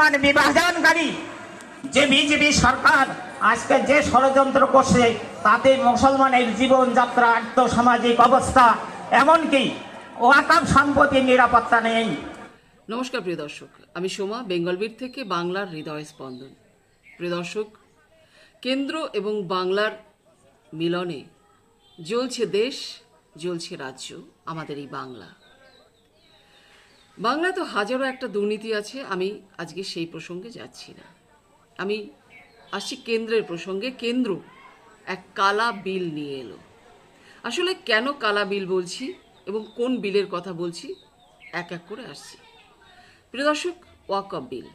মানে বিভাজনকারী যে বিজেপি সরকার আজকে যে ষড়যন্ত্র করছে, তাতে মুসলমানের জীবনযাত্রা, আর্থসামাজিক অবস্থা এমনকি ওয়াকাম সম্পত্তির নিরাপত্তা নেই। নমস্কার প্রিয় দর্শক, আমি সোমা, বেঙ্গলবীর থেকে বাংলার হৃদয় স্পন্দন। প্রিয় দর্শক, কেন্দ্র এবং বাংলার মিলনে জ্বলছে দেশ, জ্বলছে রাজ্য, আমাদের এই বাংলা। বাংলা তো হাজারো একটা দুর্নীতি আছে, আমি আজকে সেই প্রসঙ্গে যাচ্ছি না। আমি আসছি কেন্দ্রের প্রসঙ্গে। কেন্দ্র এক কালা বিল নিয়ে এলো। আসলে কেন কালা বিল বলছি এবং কোন বিলের কথা বলছি, এক এক করে আসছি। প্রিয় দর্শক ওয়াকফ বিল।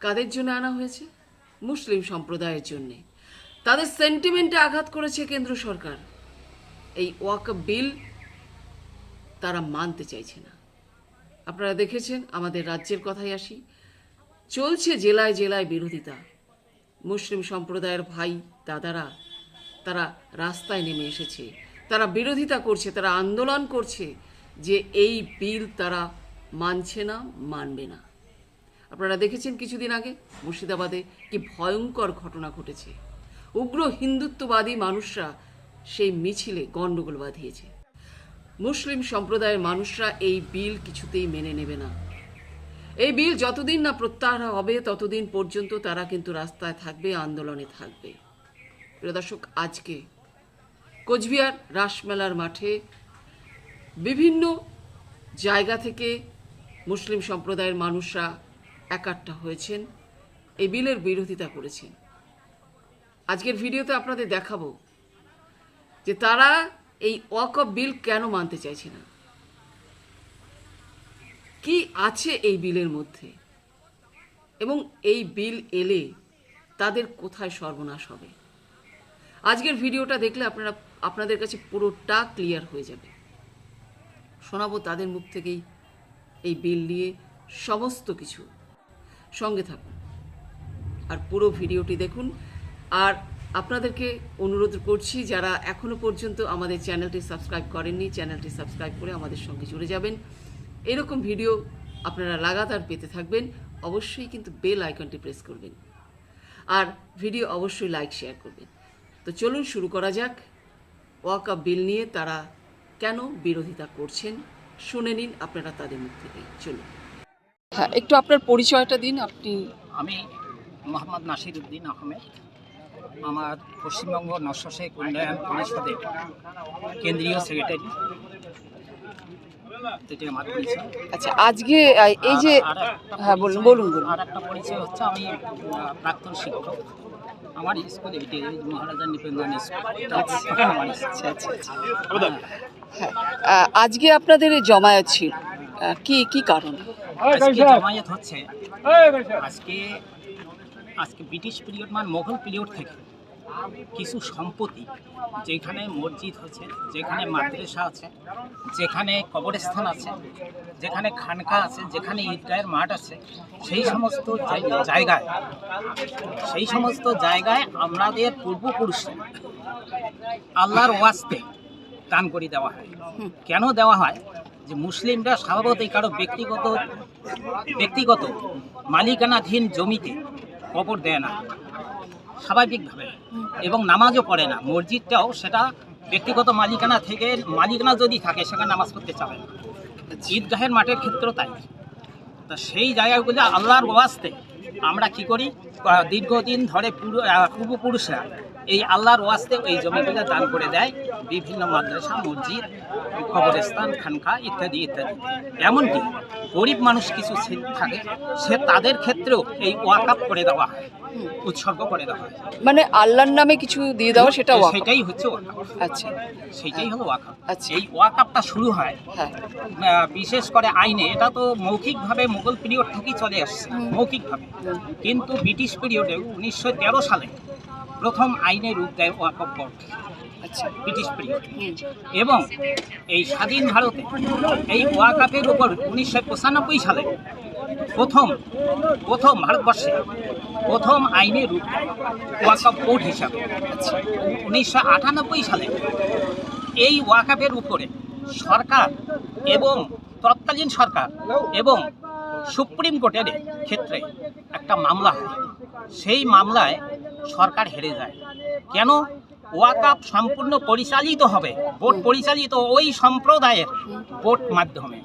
কাদের জন্য আনা হয়েছে? মুসলিম সম্প্রদায়ের জন্যে। তাদের সেন্টিমেন্টে আঘাত করেছে কেন্দ্র সরকার। এই ওয়াকফ বিল তারা মানতে চাইছে না। আপনারা দেখেছেন, আমাদের রাজ্যের কথাই আসি। চলছে জেলায় জেলায় বিরোধিতা। মুসলিম সম্প্রদায়ের ভাই, দাদারা, তারা রাস্তায় নেমে এসেছে। তারা বিরোধিতা করছে, তারা আন্দোলন করছে যে এই বিল তারা মানছে না, মানবে না। আপনারা দেখেছেন কিছুদিন আগে মুর্শিদাবাদে কি ভয়ঙ্কর ঘটনা ঘটেছে। উগ্র হিন্দুত্ববাদী মানুষরা সেই মিছিলে গণ্ডগোল বাঁধিয়েছে। মুসলিম সম্প্রদায়ের মানুষরা এই বিল কিছুতেই মেনে নেবে না। এই বিল যতদিন না প্রত্যাহার হবে, ততদিন পর্যন্ত তারা কিন্তু রাস্তায় থাকবে, আন্দোলনে থাকবে। প্রিয় দর্শক, আজকে কোচবিহার রাসমেলার মাঠে বিভিন্ন জায়গা থেকে মুসলিম সম্প্রদায়ের মানুষরা একাট্টা হয়েছেন। এই বিলের বিরোধিতা করেছেন। আজকের ভিডিওতে আপনাদের দেখাবো যে তারা এই ওয়াকফ বিল কেন মানতে চাইছে না? কি আছে এই বিলের মধ্যে? এবং এই বিল এলে তাদের কোথায় সর্বনাশ হবে? আজকের ভিডিওটা দেখলে আপনারা, আপনাদের কাছে পুরোটা ক্লিয়ার হয়ে যাবে। শোনাবো তাদের মুখ থেকেই এই বিল নিয়ে সমস্ত কিছু। সঙ্গে থাকুন। আর পুরো ভিডিওটি দেখুন। আর আপনাদেরকে অনুরোধ করছি যারা এখনও পর্যন্ত আমাদের চ্যানেলটি সাবস্ক্রাইব করেননি চ্যানেলটি সাবস্ক্রাইব করে আমাদের সঙ্গে জুড়ে যাবেন। এরকম ভিডিও আপনারা লাগাতার পেতে থাকবেন। অবশ্যই কিন্তু বেল আইকনটি প্রেস করবেন। আর ভিডিও অবশ্যই লাইক শেয়ার করবেন। তো চলুন শুরু করা যাক। ওয়াকআপ বিল নিয়ে তারা কেন বিরোধিতা করছেন শুনে নিন আপনারা তাদের মুখ থেকেই। চলুন। হ্যাঁ একটু আপনার পরিচয়টা দিন আপনি আমি মোহাম্মদ নাসির উদ্দিন আহমেদ। আমার পশ্চিমবঙ্গ নশাসেক উন্নয়ন পরিষদের কেন্দ্রীয় সেক্রেটারি। আচ্ছা আজকে এই যে হ্যাঁ, বলুন, বলুন, বলুন। আর একটা পরিচয় হচ্ছে আমি প্রাক্তন শিক্ষক। আমার স্কুল এটি মহারাজা নিপেন্দ্রানী স্কুল। স্কুল। আচ্ছা আচ্ছা। আচ্ছা হ্যাঁ আজকে আপনাদের জমায়েত ছিল। কি কি কারণ? আজকে জমায়েত হচ্ছে আজকে আজকে ব্রিটিশ পিরিয়ড মানে মোগল পিরিয়ড থেকে কিছু সম্পত্তি যেখানে মসজিদ হচ্ছে যেখানে মাদ্রাসা আছে, যেখানে কবরস্থান আছে, যেখানে খানকা আছে, যেখানে ঈদগাহের মাঠ আছে, সেই সমস্ত জায়গায়, সেই সমস্ত জায়গায় আমাদের পূর্বপুরুষরা আল্লাহর ওয়াস্তে দান করে দেওয়া হয়। কেন দেওয়া হয়? যে মুসলিমরা স্বভাবতই কারও ব্যক্তিগত ব্যক্তিগত মালিকানাধীন জমিতে কবর দেয় না। স্বাভাবিকভাবে। এবং নামাজও পড়ে না। মসজিদটাও সেটা ব্যক্তিগত মালিকানা থেকে, মালিকানা যদি থাকে, সেখানে নামাজ পড়তে চাবে না। ঈদগাহের মাঠের ক্ষেত্রেও তাই। তা সেই জায়গাগুলো আল্লাহর ওয়াস্তে আমরা কি করি? দীর্ঘদিন ধরে পুরো পূর্বপুরুষরা এই আল্লাহর ওয়াস্তে এই জমিগুলো দান করে দেয়। বিভিন্ন মাদ্রাসা মসজিদ কবরস্থান খানকা ইত্যাদি ইত্যাদি। এমনকি গরিব মানুষ কিছু থাকে সে তাদের ক্ষেত্রেও এই ওয়াকাপ করে দেওয়া হয় উৎসর্গ করে দেওয়া হয়। মানে আল্লাহর নামে কিছু দিয়ে দেওয়া সেটা সেটাই হচ্ছে আচ্ছা। সেটাই হলো ওয়াকাপ আচ্ছা। এই ওয়াকাপটা শুরু হয় হ্যাঁ। বিশেষ করে আইনে। এটা তো মৌখিকভাবে মুঘল পিরিয়ড থেকেই চলে আসছে মৌখিকভাবে। কিন্তু ব্রিটিশ পিরিয়ডে উনিশশো তেরো সালে প্রথম আইনে রূপ দেয় ওয়াকফ বোর্ড। ব্রিটিশ পিরিয়ড এবং এই স্বাধীন ভারতে এই ওয়াকাপের উপর উনিশশো পঁচানব্বই সালে প্রথম প্রথম ভারতবর্ষে প্রথম আইনে রূপ ওয়াকফ বোর্ড হিসাবে। আচ্ছা। উনিশশো আটানব্বই সালে এই ওয়াকাপের উপরে সরকার এবং তৎকালীন সরকার এবং সুপ্রিম কোর্টের ক্ষেত্রে একটা মামলা হয়। সেই মামলায় সরকার হেরে যায়। কেন? ওয়াকাপ সম্পূর্ণ পরিচালিত হবে। ভোট পরিচালিত ওই সম্প্রদায়ের ভোট মাধ্যমে।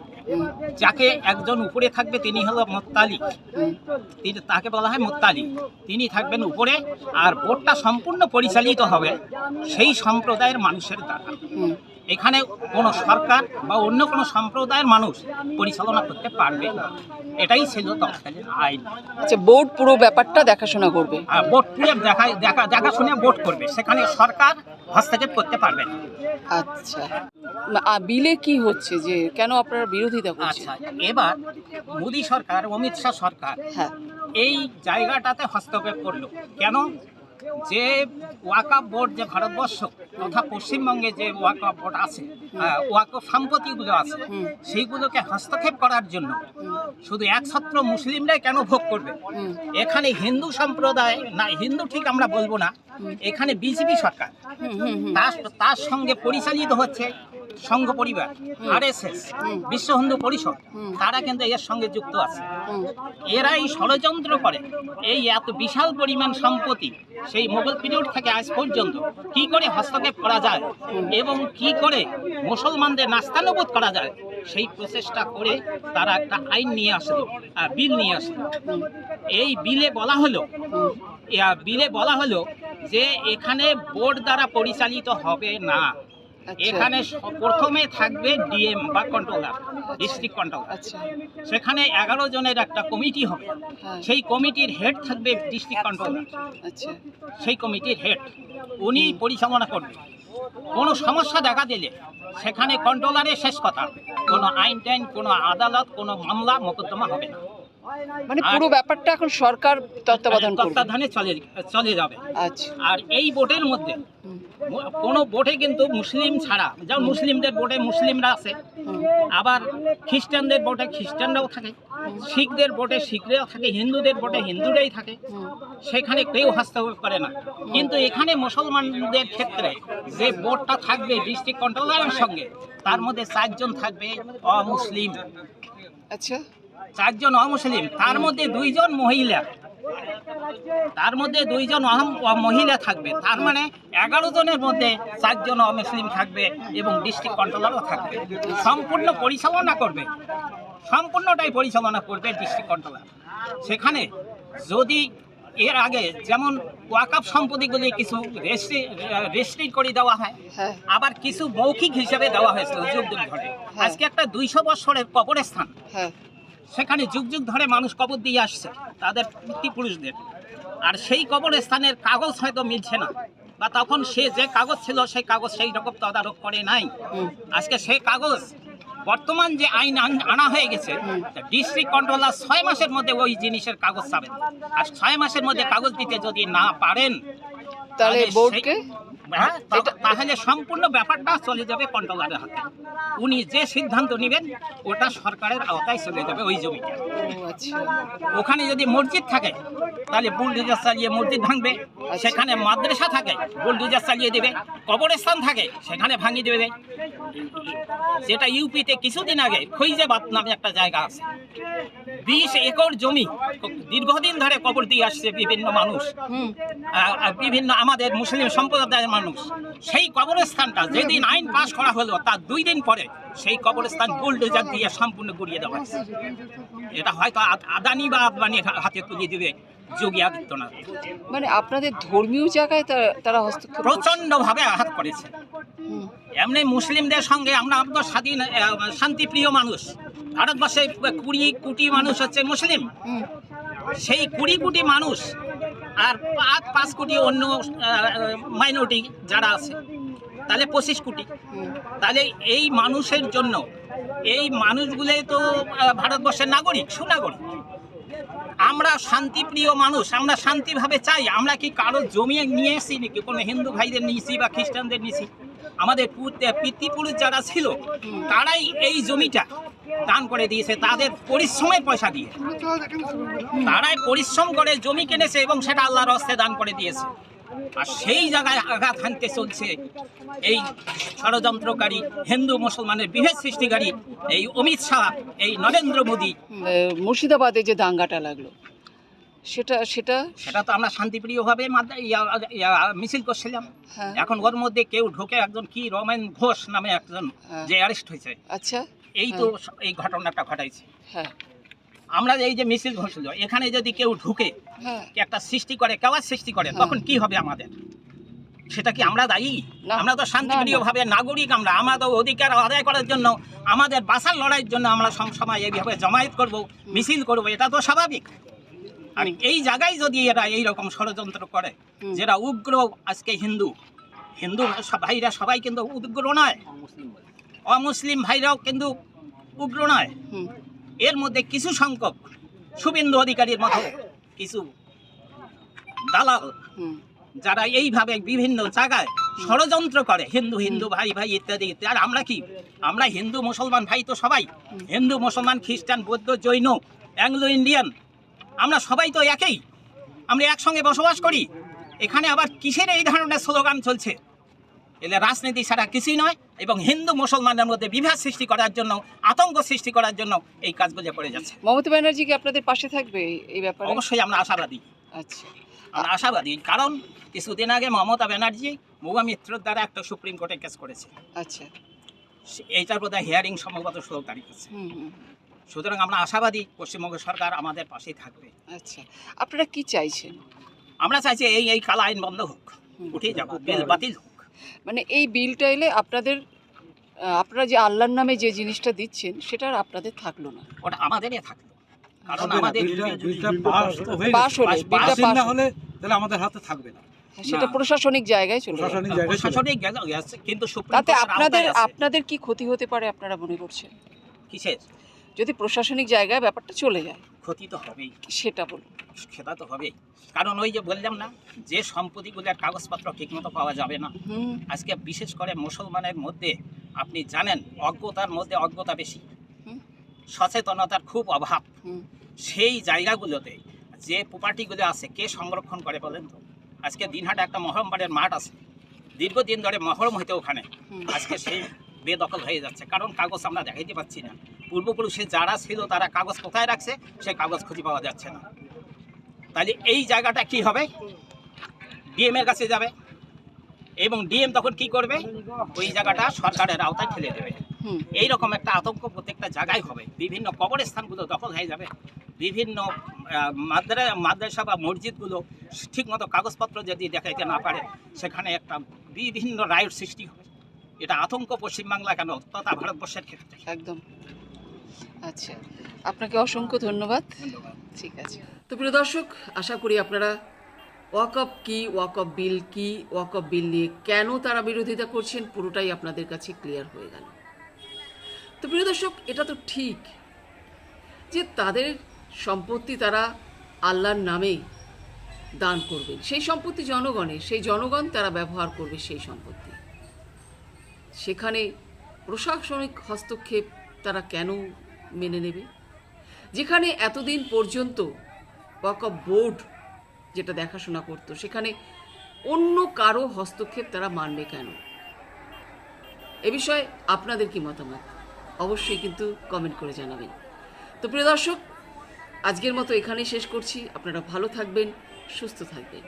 যাকে একজন উপরে থাকবে, তিনি হলো মোত্তালিক। তিনি তাকে বলা হয় মোত্তালিক। তিনি থাকবেন উপরে, আর ভোটটা সম্পূর্ণ পরিচালিত হবে সেই সম্প্রদায়ের মানুষের দ্বারা। এখানে কোনো সরকার বা অন্য কোনো সম্প্রদায়ের মানুষ পরিচালনা করতে পারবে না। এটাই ছিল তৎকালীন আইন। আচ্ছা বোর্ড পুরো ব্যাপারটা দেখাশোনা করবে? ভোট পুরে দেখা দেখা দেখাশুনে ভোট করবে। সেখানে সরকার হস্তক্ষেপ করতে পারবে না। আচ্ছা। বিলে কি হচ্ছে যে কেন আপনারা বিরোধিতা করছেন? আচ্ছা এবার মোদী সরকার অমিত শাহ সরকার হ্যাঁ। এই জায়গাটাতে হস্তক্ষেপ করল। কেন? যে ওয়াকাপ বোর্ড যে ভারতবর্ষ তথা পশ্চিমবঙ্গে যে ওয়াকাপ বোর্ড আছে ওয়াকফ সম্পত্তিগুলো আছে সেইগুলোকে হস্তক্ষেপ করার জন্য শুধু একছত্র মুসলিমরাই কেন ভোগ করবে? এখানে হিন্দু সম্প্রদায় না হিন্দু ঠিক আমরা বলব না এখানে বিজেপি সরকার। তার তার সঙ্গে পরিচালিত হচ্ছে সংঘ পরিবার আরএসএস। বিশ্ব হিন্দু পরিষদ। তারা কিন্তু এর সঙ্গে যুক্ত আছে। হুম, এরাই ষড়যন্ত্র করে। এই এত বিশাল পরিমাণ সম্পত্তি সেই মোগল পিরিয়ড থেকে আজ পর্যন্ত কি করে হস্তক্ষেপ করা যায় এবং কি করে মুসলমানদের নাস্তানুবোধ করা যায়, সেই প্রচেষ্টা করে তারা একটা আইন নিয়ে আসলো বিল নিয়ে আসলো এই বিলে বলা হলো বিলে বলা হলো যে এখানে বোর্ড দ্বারা পরিচালিত হবে না। এখানে প্রথমে থাকবে ডিএম বা কন্ট্রোলার ডিস্ট্রিক্ট কন্ট্রোলার। আচ্ছা। সেখানে এগারো জনের একটা কমিটি হবে। হ্যাঁ। সেই কমিটির হেড থাকবে ডিস্ট্রিক্ট কন্ট্রোলার। আচ্ছা। সেই কমিটির হেড উনি পরিচালনা করবে। কোনো সমস্যা দেখা দিলে সেখানে কন্ট্রোলারের শেষ কথা। কোনো আইন টাইন কোনো আদালত কোনো মামলা মোকদ্দমা হবে না। মানে পুরো ব্যাপারটা এখন সরকার তত্ত্বাবধান তত্ত্বাবধানে চলে চলে যাবে। আচ্ছা। আর এই বোটের মধ্যে কোনো বোটে কিন্তু মুসলিম ছাড়া যেমন মুসলিমদের বোটে মুসলিমরা আছে আবার খ্রিস্টানদের বোটে খ্রিস্টানরাও থাকে শিখদের বোটে শিখরাও থাকে হিন্দুদের বোটে হিন্দুরাই থাকে সেখানে কেউ হস্তক্ষেপ করে না। কিন্তু এখানে মুসলমানদের ক্ষেত্রে যে বোর্ডটা থাকবে ডিস্ট্রিক্ট কন্ট্রোলারের সঙ্গে তার মধ্যে চারজন থাকবে অমুসলিম। আচ্ছা। চারজন অমুসলিম তার মধ্যে দুইজন মহিলা। তার মধ্যে দুইজন মহিলা থাকবে। তার মানে এগারো জনের মধ্যে চারজন অমুসলিম থাকবে এবং ডিস্ট্রিক্ট কন্ট্রোলারও থাকবে। সম্পূর্ণ পরিচালনা করবে। সম্পূর্ণটাই পরিচালনা করবে ডিস্ট্রিক্ট কন্ট্রোলার সেখানে যদি এর আগে যেমন ওয়াকাপ সম্পত্তিগুলি কিছু রেস্ট্রিক্ট করে দেওয়া হয় হ্যাঁ। আবার কিছু মৌখিক হিসেবে দেওয়া হয়েছিল যুগ যুগ ধরে আজকে একটা দুইশো বছরের কবরস্থান। হ্যাঁ। সেখানে যুগ যুগ ধরে মানুষ কবর দিয়ে আসছে তাদের পিতৃপুরুষদের আর সেই কবরস্থানের কাগজ হয়তো মিলছে না বা তখন সে যে কাগজ ছিল সেই কাগজ সেই রকম তদারক করে নাই। আজকে সেই কাগজ বর্তমান যে আইন আনা হয়ে গেছে। ডিস্ট্রিক্ট কন্ট্রোলার ছয় মাসের মধ্যে ওই জিনিসের কাগজ পাবেন আর ছয় মাসের মধ্যে কাগজ দিতে যদি না পারেন তাহলে বোর্ডকে তাহলে সম্পূর্ণ ব্যাপারটা চলে যাবে কন্ট্রোলারের হাতে। উনি যে সিদ্ধান্ত নেবেন ওটা সরকারের আওতায় চলে যাবে ওই জমিটা ওখানে যদি মসজিদ থাকে তাহলে বুলডোজার চালিয়ে মসজিদ ভাঙবে। সেখানে মাদ্রাসা থাকে বুলডোজার চালিয়ে দেবে। কবরস্থান থাকে সেখানে ভাঙিয়ে দেবে। যেটা ইউপিতে কিছুদিন আগে ফৈজাবাদ নামে একটা জায়গা আছে। বিশ একর জমি দীর্ঘদিন ধরে কবর দিয়ে আসছে বিভিন্ন মানুষ। বিভিন্ন আমাদের মুসলিম সম্প্রদায়ের মানুষ। সেই কবরস্থানটা যেদিন আইন পাশ করা হলো তার দুই দিন পরে সেই কবরস্থান বুলডোজার দিয়ে সম্পূর্ণ গুড়িয়ে দেওয়া হয়েছে। এটা হয়তো আদানি বা আদবানির হাতে তুলে দিবে যোগী আদিত্যনাথ। মানে আপনাদের ধর্মীয় জায়গায় তারা- হস্তক্ষেপ করছে? প্রচণ্ড ভাবে আঘাত করেছে। এমনি মুসলিমদের সঙ্গে আমরা তো স্বাধীন শান্তিপ্রিয় মানুষ। ভারতবর্ষে কুড়ি কোটি মানুষ হচ্ছে মুসলিম। সেই কুড়ি কোটি মানুষ আর পাঁচ পাঁচ কোটি অন্য মাইনরিটি যারা আছে, তাহলে পঁচিশ কোটি। তাহলে এই মানুষের জন্য, এই মানুষগুলোই তো ভারতবর্ষের নাগরিক, সুনাগরিক। আমরা শান্তিপ্রিয় মানুষ, আমরা শান্তিভাবে চাই। আমরা কি কারও জমি নিয়ে এসেছি নাকি? কোনো হিন্দু ভাইদের নিয়েছি বা খ্রিস্টানদের নিয়েছি? আমাদের পিতৃপুরুষ যারা ছিল, তারাই এই জমিটা। দান করে দিয়েছে তাদের পরিশ্রমের পয়সা দিয়ে। তারাই পরিশ্রম করে জমি কিনেছে এবং সেটা আল্লাহর হস্তে দান করে দিয়েছে। আর সেই জায়গায় আঘাত হানতে চলছে এই ষড়যন্ত্রকারী হিন্দু মুসলমানের বিভেদ সৃষ্টিকারী এই অমিত শাহ এই নরেন্দ্র মোদী। মুর্শিদাবাদে যে দাঙ্গাটা লাগল সেটা সেটা? সেটা তো আমরা শান্তিপ্রিয়ভাবে মিছিল করছিলাম। হ্যাঁ। এখন ওর মধ্যে কেউ ঢোকে একজন কি রমেন ঘোষ নামে একজন হ্যাঁ। যে অ্যারেস্ট হয়েছে। আচ্ছা। এই তো এই ঘটনাটা ঘটাইছে। হ্যাঁ। আমরা এই যে মিছিল ঘটছিল এখানে যদি কেউ ঢুকে হ্যাঁ। একটা সৃষ্টি করে কেওয়াজ সৃষ্টি করে হ্যাঁ। তখন কি হবে আমাদের? সেটা কি আমরা দায়ী? আমরা তো শান্তিপ্রিয় ভাবে নাগরিক আমরা আমাদের অধিকার আদায় করার জন্য আমাদের বাসার লড়াইয়ের জন্য আমরা সব সময় এইভাবে জমায়েত করব মিছিল করব এটা তো স্বাভাবিক। আর এই জায়গায় যদি এরা এই রকম ষড়যন্ত্র করে যেটা উগ্র আজকে হিন্দু হিন্দু ভাইরা সবাই কিন্তু উগ্র নয়। অমুসলিম ভাইরাও কিন্তু উগ্র নয়। এর মধ্যে কিছু সংখ্যক শুভেন্দু অধিকারীর মতো কিছু দালাল যারা এইভাবে বিভিন্ন জায়গায় ষড়যন্ত্র করে হিন্দু হিন্দু ভাই ভাই ইত্যাদি ইত্যাদি। আর আমরা কি? আমরা হিন্দু মুসলমান ভাই তো সবাই। হিন্দু মুসলমান খ্রিস্টান বৌদ্ধ জৈন অ্যাংলো ইন্ডিয়ান আমরা সবাই তো একই। আমরা একসঙ্গে বসবাস করি। এখানে আবার কিসের এই ধরনের স্লোগান চলছে? এলে রাজনীতি ছাড়া কিছুই নয়। এবং হিন্দু মুসলমানের মধ্যে বিভাদ সৃষ্টি করার জন্য আতঙ্ক সৃষ্টি করার জন্য এই কাজ কাজগুলো করে যাচ্ছে। মমতা ব্যানার্জি কি আপনাদের পাশে থাকবে এই- ব্যাপারে? অবশ্যই আমরা আশাবাদী। আচ্ছা। আমরা আশাবাদী কারণ কিছুদিন আগে মমতা ব্যানার্জি মহুয়া মিত্রর দ্বারা একটা সুপ্রিম কোর্টে কেস করেছে। আচ্ছা। এইটার বোধহয় হিয়ারিং সম্ভবত ষোলো তারিখ আছে সুতরাং আমরা আশাবাদী পশ্চিমবঙ্গ সরকার আমাদের পাশেই থাকবে। আচ্ছা। আপনারা কি চাইছেন? আমরা চাইছি এই এই কালা আইন বন্ধ হোক। উঠে যাব বিল বাতিল হোক। মানে এই বিলটা এলে আপনাদের আপনারা যে আল্লাহর নামে যে জিনিসটা দিচ্ছেন সেটা আর আপনাদের থাকল না। ওটা আমাদেরই থাকল। কারণ আমাদের বিলটা- বিলটা পাস তো পাশ গেছে। হলে বিলটা পাস না হলে তাহলে আমাদের হাতে থাকবে না। সেটা প্রশাসনিক জায়গায় চলে প্রশাসনিক কিন্তু তাতে আপনাদের আপনাদের কি ক্ষতি হতে পারে আপনারা মনে করছেন? কিসের? যদি প্রশাসনিক জায়গায় ব্যাপারটা চলে যায় ক্ষতি তো হবেই। সেটা বলুন। সেটা তো হবেই। কারণ ওই যে বললাম না যে সম্পত্তিগুলোর কাগজপত্র ঠিকমতো পাওয়া যাবে না। আজকে বিশেষ করে মুসলমানের মধ্যে আপনি জানেন অজ্ঞতার মধ্যে অজ্ঞতা বেশি। সচেতনতার খুব অভাব। সেই জায়গাগুলোতে যে প্রপার্টিগুলো আছে কে সংরক্ষণ করে বলেন তো? আজকে দিনহাটে একটা মহরমবাড়ের মাঠ আছে। দীর্ঘদিন ধরে মহরম হইতে ওখানে। আজকে সেই বেদখল হয়ে যাচ্ছে। কারণ কাগজ আমরা দেখাইতে পাচ্ছি না। পূর্বপুরুষে যারা ছিল তারা কাগজ কোথায় রাখছে? সেই কাগজ খুঁজে পাওয়া যাচ্ছে না। তাহলে এই জায়গাটা কি হবে? ডিএম এর কাছে যাবে। এবং ডিএম তখন কি করবে? ওই জায়গাটা সরকারের আওতায় ঠেলে দেবে। হুম। এই রকম একটা আতঙ্ক প্রত্যেকটা জায়গায় হবে। বিভিন্ন কবরস্থানগুলো দখল হয়ে যাবে। বিভিন্ন মাদ্রা মাদ্রাসা বা মসজিদগুলো ঠিকমতো কাগজপত্র যদি দেখাইতে না পারে সেখানে একটা বিভিন্ন রায়ের সৃষ্টি হবে। এটা আতঙ্ক পশ্চিমবাংলা কেন? তথা ভারতবর্ষের ক্ষেত্রে। একদম। আচ্ছা আপনাকে অসংখ্য ধন্যবাদ। ঠিক আছে। তো প্রিয় দর্শক, আশা করি আপনারা ওয়াকআপ কি ওয়াকআপ বিল কি ওয়াকআপ বিল নিয়ে কেন তারা বিরোধিতা করছেন পুরোটাই আপনাদের কাছে ক্লিয়ার হয়ে গেল। তো প্রিয় দর্শক, এটা তো ঠিক যে তাদের সম্পত্তি তারা আল্লাহর নামে দান করবেন। সেই সম্পত্তি জনগণের সেই জনগণ তারা ব্যবহার করবে সেই সম্পত্তি। সেখানে প্রশাসনিক হস্তক্ষেপ তারা কেন মেনে নেবে? যেখানে এতদিন পর্যন্ত ওয়াক অফ বোর্ড যেটা দেখাশোনা করতো, সেখানে অন্য কারও হস্তক্ষেপ তারা মানবে কেন? এ বিষয়ে আপনাদের কি মতামত? অবশ্যই কিন্তু কমেন্ট করে জানাবেন। তো প্রিয় দর্শক, আজকের মতো এখানেই শেষ করছি। আপনারা ভালো থাকবেন, সুস্থ থাকবেন।